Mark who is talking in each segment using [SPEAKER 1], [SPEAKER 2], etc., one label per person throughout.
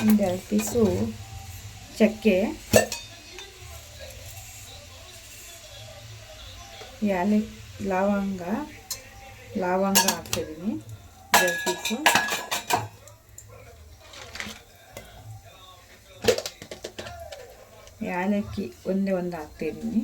[SPEAKER 1] ಒಂದೆರಡು ಪೀಸು ಚಕ್ಕೆ ಯಾಲೆ ಲವಂಗ ಲವಂಗ ಹಾಕ್ತಿದ್ದೀನಿ ಎರಡು ಪೀಸು ಯಾಲಕ್ಕಿ ಒಂದೇ ಒಂದು ಹಾಕ್ತಿದ್ದೀನಿ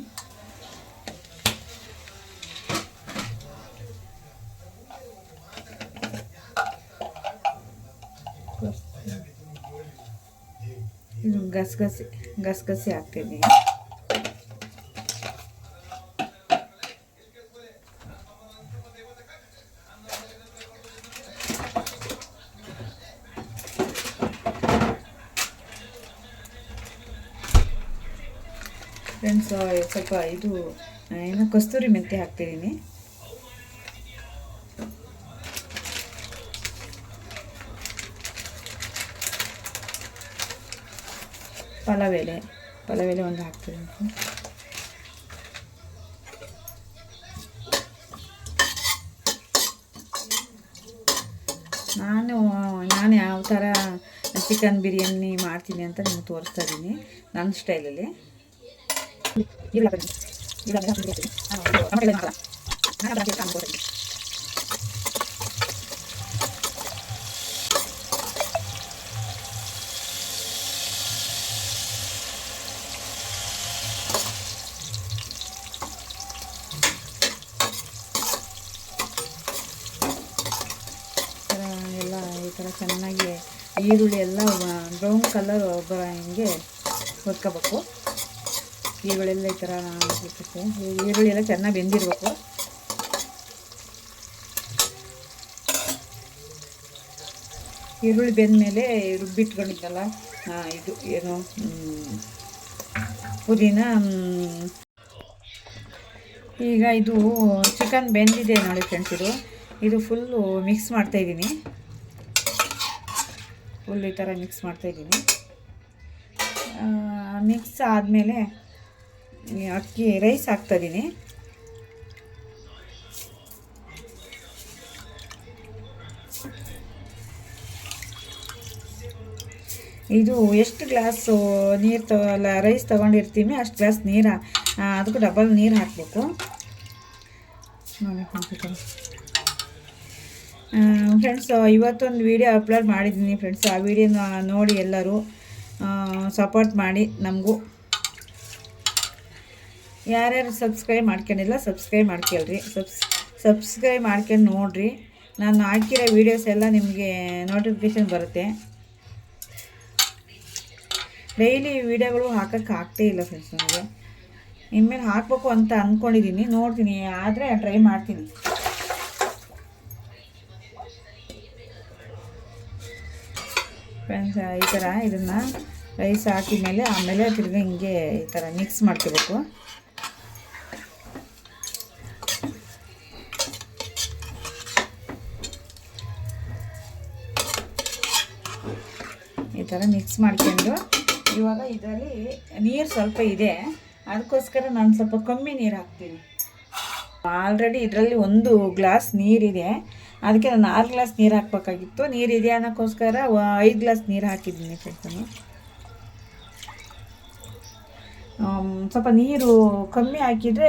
[SPEAKER 1] ಗಸಗಸೆ ಗಸಗಸೆ ಹಾಕ್ತಿದ್ದೀನಿ ಫ್ರೆಂಡ್ಸ್ ಸ್ವಲ್ಪ ಇದು ಏನು ಕಸ್ತೂರಿ ಮೆಂತ್ಯ ಹಾಕ್ತಿದ್ದೀನಿ. ಪಲಾವ್ ಎಲೆ ಪಲಾವ್ ಎಲೆ ಒಂದು ಹಾಕ್ತೀವಿ ನಾನು ನಾನು ಯಾವ ಥರ ಚಿಕನ್ ಬಿರಿಯಾನಿ ಮಾಡ್ತೀನಿ ಅಂತ ನಿಮ್ಗೆ ತೋರಿಸ್ತಾ ಇದ್ದೀನಿ ನನ್ನ ಸ್ಟೈಲಲ್ಲಿ ಥರ ಎಲ್ಲ ಈ ಥರ ಚೆನ್ನಾಗಿ ಈರುಳ್ಳಿ ಎಲ್ಲ ಬ್ರೌನ್ ಕಲರ್ ಬರೋ ಹಿಂಗೆ ಹುರ್ಕೋಬೇಕು ಈರುಳ್ಳಿ ಎಲ್ಲ ಈ ಥರ ಈರುಳ್ಳಿ ಎಲ್ಲ ಚೆನ್ನಾಗಿ ಬೆಂದಿರಬೇಕು. ಈರುಳ್ಳಿ ಬೆಂದಮೇಲೆ ರುಬ್ಬಿಟ್ಕೊಂಡಿದ್ದಲ್ಲ ಇದು ಏನು ಪುದೀನ ಈಗ ಇದು ಚಿಕನ್ ಬೆಂದಿದೆ ನೋಡಿ ಫ್ರೆಂಡ್ಸ್ ಇದು. ಇದು ಫುಲ್ಲು ಮಿಕ್ಸ್ ಮಾಡ್ತಾಯಿದ್ದೀನಿ ಫುಲ್ ಈ ಥರ ಮಿಕ್ಸ್ ಮಾಡ್ತಾಯಿದ್ದೀನಿ ಮಿಕ್ಸ್ ಆದಮೇಲೆ ಅಕ್ಕಿ ರೈಸ್ ಹಾಕ್ತಾಯಿದ್ದೀನಿ ಇದು ಎಷ್ಟು ಗ್ಲಾಸು ನೀರು ತಗೊಲ್ಲ ರೈಸ್ ತೊಗೊಂಡಿರ್ತೀವಿ, ಅಷ್ಟು ಗ್ಲಾಸ್ ನೀರು ಅದಕ್ಕೂ ಡಬಲ್ ನೀರು ಹಾಕಬೇಕು. ಫ್ರೆಂಡ್ಸ್ ಇವತ್ತೊಂದು ವಿಡಿಯೋ ಅಪ್ಲೋಡ್ ಮಾಡಿದ್ದೀನಿ ಫ್ರೆಂಡ್ಸ್ ಆ ವೀಡಿಯೋನ ನೋಡಿ ಎಲ್ಲರೂ ಸಪೋರ್ಟ್ ಮಾಡಿ ನಮಗೂ. ಯಾರ್ಯಾರು ಸಬ್ಸ್ಕ್ರೈಬ್ ಮಾಡ್ಕೊಂಡಿಲ್ಲ ಸಬ್ಸ್ಕ್ರೈಬ್ ಮಾಡ್ಕೊಳ್ರಿ. ಸಬ್ಸ್ ಸಬ್ಸ್ಕ್ರೈಬ್ ಮಾಡ್ಕೊಂಡು ನೋಡಿರಿ. ನಾನು ಹಾಕಿರೋ ವೀಡಿಯೋಸ್ ಎಲ್ಲ ನಿಮಗೆ ನೋಟಿಫಿಕೇಷನ್ ಬರುತ್ತೆ. ಡೈಲಿ ವೀಡಿಯೋಗಳು ಹಾಕೋಕ್ಕೆ ಆಗ್ತೇ ಇಲ್ಲ ಫ್ರೆಂಡ್ಸ್ ನನಗೆ ಇನ್ಮೇಲೆ ಹಾಕಬೇಕು ಅಂತ ಅಂದ್ಕೊಂಡಿದ್ದೀನಿ ನೋಡ್ತೀನಿ. ಆದರೆ ಟ್ರೈ ಮಾಡ್ತೀನಿ. ಫ್ರೆಂಡ್ಸ್, ಈ ಥರ ಇದನ್ನು ರೈಸ್ ಹಾಕಿದ ಮೇಲೆ ಆಮೇಲೆ ತಿರ್ಗಿ ಹಿಂಗೆ ಈ ಥರ ಮಿಕ್ಸ್ ಮಾಡ್ಕೋಬೇಕು. ಈ ಥರ ಮಿಕ್ಸ್ ಮಾಡ್ಕೊಂಡು ಇವಾಗ ಇದರಲ್ಲಿ ನೀರು ಸ್ವಲ್ಪ ಇದೆ. ಅದಕ್ಕೋಸ್ಕರ ನಾನು ಸ್ವಲ್ಪ ಕಮ್ಮಿ ನೀರು ಹಾಕ್ತೀನಿ. ಆಲ್ರೆಡಿ ಇದರಲ್ಲಿ ಒಂದು ಗ್ಲಾಸ್ ನೀರಿದೆ. ಅದಕ್ಕೆ ನಾನು ಆರು ಗ್ಲಾಸ್ ನೀರು ಹಾಕ್ಬೇಕಾಗಿತ್ತು. ನೀರಿದೆ ಅನ್ನೋಕ್ಕೋಸ್ಕರ ಐದು ಗ್ಲಾಸ್ ನೀರು ಹಾಕಿದ್ದೀನಿ ಫ್ರೆಂಡ್ಸ್. ಸ್ವಲ್ಪ ನೀರು ಕಮ್ಮಿ ಹಾಕಿದರೆ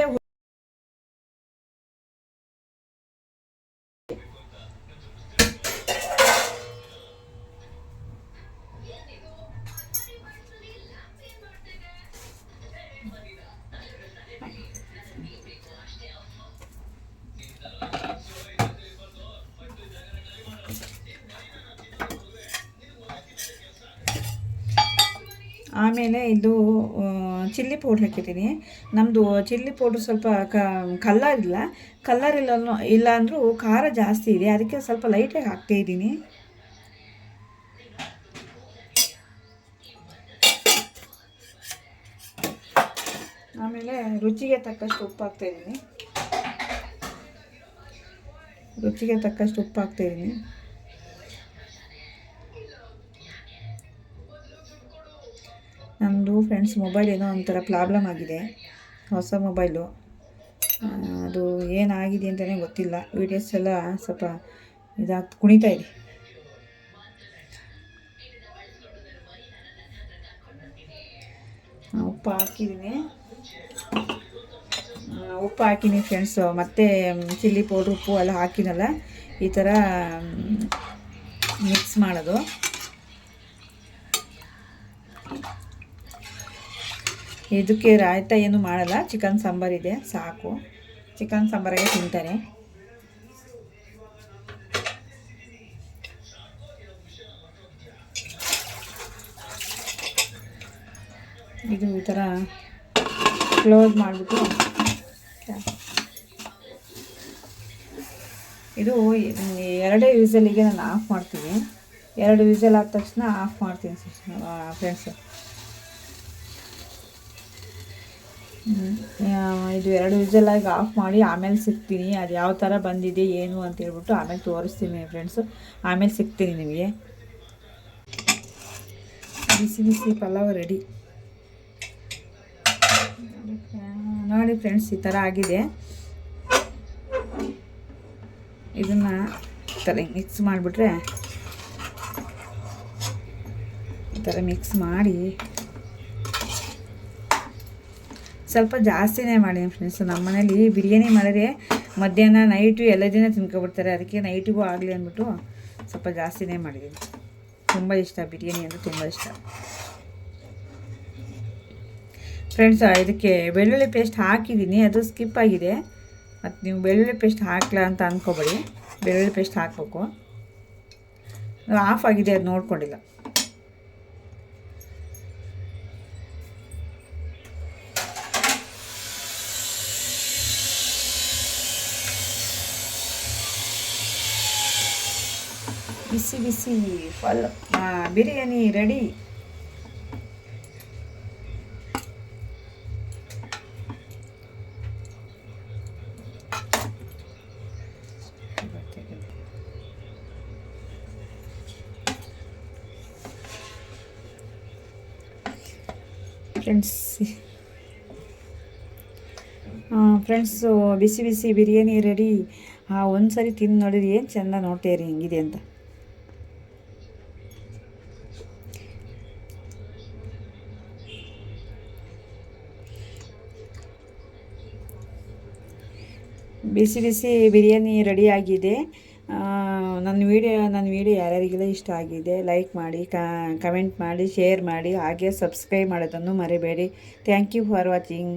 [SPEAKER 1] ಆಮೇಲೆ ಇದು ಚಿಲ್ಲಿ ಪೌಡ್ರ್ ಹಾಕಿದ್ದೀನಿ. ನಮ್ಮದು ಚಿಲ್ಲಿ ಪೌಡ್ರ್ ಸ್ವಲ್ಪ ಕಲ್ಲರ್ ಇಲ್ಲ ಕಲ್ಲರ್ ಇಲ್ಲ ಇಲ್ಲಾಂದರೂ ಖಾರ ಜಾಸ್ತಿ ಇದೆ. ಅದಕ್ಕೆ ಸ್ವಲ್ಪ ಲೈಟಾಗಿ ಹಾಕ್ತಾ ಇದ್ದೀನಿ. ಆಮೇಲೆ ರುಚಿಗೆ ತಕ್ಕಷ್ಟು ಉಪ್ಪು ಹಾಕ್ತಾಯಿದ್ದೀನಿ ರುಚಿಗೆ ತಕ್ಕಷ್ಟು ಉಪ್ಪು ಹಾಕ್ತಾ ನಮ್ಮದು ಫ್ರೆಂಡ್ಸ್ ಮೊಬೈಲ್ ಏನೋ ಒಂಥರ ಪ್ರಾಬ್ಲಮ್ ಆಗಿದೆ. ಹೊಸ ಮೊಬೈಲು ಅದು ಏನಾಗಿದೆ ಅಂತಲೇ ಗೊತ್ತಿಲ್ಲ. ವೀಡಿಯೋಸ್ ಎಲ್ಲ ಸ್ವಲ್ಪ ಇದಾಗ್ತ ಕುಣಿತಾ ಇದೆ. ಉಪ್ಪು ಹಾಕಿದ್ದೀನಿ. ಉಪ್ಪು ಹಾಕಿನಿ ಫ್ರೆಂಡ್ಸು ಮತ್ತು ಚಿಲ್ಲಿ ಪೌಡ್ರ್ ಉಪ್ಪು ಎಲ್ಲ ಹಾಕಿನಲ್ಲ. ಈ ಥರ ಮಿಕ್ಸ್ ಮಾಡೋದು. ಇದಕ್ಕೆ ರಾಯ್ತ ಏನು ಮಾಡಲ್ಲ. ಚಿಕನ್ ಸಾಂಬಾರಿದೆ ಸಾಕು. ಚಿಕನ್ ಸಾಂಬಾರಿಗೆ ತಿಂತಾರೆ ಇದು ಈ ಥರ ಕ್ಲೋಸ್ ಮಾಡಿಬಿಟ್ಟು ಇದು ಎರಡೇ ವಿಸಲಿಗೆ ನಾನು ಆಫ್ ಮಾಡ್ತೀನಿ. ಎರಡು ವಿಸಲ್ ಆದ ತಕ್ಷಣ ಆಫ್ ಮಾಡ್ತೀನಿ ಫ್ರೆಂಡ್ಸು. ಇದು ಎರಡು ವಿಜಲಾಗಿ ಆಫ್ ಮಾಡಿ ಆಮೇಲೆ ಸಿಗ್ತೀನಿ. ಅದು ಯಾವ ಥರ ಬಂದಿದೆ, ಏನು ಅಂತ ಹೇಳ್ಬಿಟ್ಟು ಆಮೇಲೆ ತೋರಿಸ್ತೀನಿ ಫ್ರೆಂಡ್ಸು ಆಮೇಲೆ ಸಿಗ್ತೀನಿ ನಿಮಗೆ. ಬಿಸಿ ಬಿಸಿ ಪಲಾವ್ ರೆಡಿ ನೋಡಿ ಫ್ರೆಂಡ್ಸ್ ಈ ಥರ ಆಗಿದೆ. ಇದನ್ನು ಈ ಥರ ಮಿಕ್ಸ್ ಮಾಡಿಬಿಟ್ರೆ ಈ ಥರ ಮಿಕ್ಸ್ ಮಾಡಿ ಸ್ವಲ್ಪ ಜಾಸ್ತಿನೇ ಮಾಡಿ ಫ್ರೆಂಡ್ಸ್ ನಮ್ಮ ಮನೇಲಿ ಬಿರಿಯಾನಿ ಮಾಡಿದ್ರೆ ಮಧ್ಯಾಹ್ನ ನೈಟು ಎಲ್ಲ ದಿನ ತಿನ್ಕೊಬಿಡ್ತಾರೆ, ಅದಕ್ಕೆ ನೈಟಿಗೂ ಆಗಲಿ ಅಂದ್ಬಿಟ್ಟು ಸ್ವಲ್ಪ ಜಾಸ್ತಿನೇ ಮಾಡಿದ್ದೀನಿ ತುಂಬ ಇಷ್ಟ ಬಿರಿಯಾನಿ ಅಂದರೆ ತುಂಬ ಇಷ್ಟ. ಫ್ರೆಂಡ್ಸ್ ಇದಕ್ಕೆ ಬೆಳ್ಳುಳ್ಳಿ ಪೇಸ್ಟ್ ಹಾಕಿದ್ದೀನಿ ಅದು ಸ್ಕಿಪ್ ಆಗಿದೆ. ಮತ್ತು ನೀವು ಬೆಳ್ಳುಳ್ಳಿ ಪೇಸ್ಟ್ ಹಾಕಲ ಅಂತ ಅಂದ್ಕೊಬೇಡಿ ಬೆಳ್ಳುಳ್ಳಿ ಪೇಸ್ಟ್ ಹಾಕಬೇಕು. ಆಫ್ ಆಗಿದೆ, ಅದು ನೋಡ್ಕೊಂಡಿಲ್ಲ. ಬಿಸಿ ಬಿಸಿ ಫಲ್. ಬಿರಿಯಾನಿ ರೆಡಿ ಫ್ರೆಂಡ್ಸ್ ಫ್ರೆಂಡ್ಸು ಬಿಸಿ ಬಿಸಿ ಬಿರಿಯಾನಿ ರೆಡಿ ಹಾಂ ಒಂದು ಸರಿ ತಿಂದು ನೋಡಿರಿ ಏನು ಚೆಂದ ನೋಡ್ತೀರಿ ಹೆಂಗಿದೆ ಅಂತ. ಬಿಸಿ ಬಿಸಿ ಬಿರಿಯಾನಿ ರೆಡಿ ಆಗಿದೆ. ನನ್ನ ವೀಡಿಯೋ ನನ್ನ ವೀಡಿಯೋ ಯಾರ್ಯಾರಿಗೆಲ್ಲ ಇಷ್ಟ ಆಗಿದೆ ಲೈಕ್ ಮಾಡಿ ಕಮೆಂಟ್ ಮಾಡಿ ಶೇರ್ ಮಾಡಿ, ಹಾಗೆ ಸಬ್ಸ್ಕ್ರೈಬ್ ಮಾಡೋದನ್ನು ಮರಿಬೇಡಿ. Thank you for watching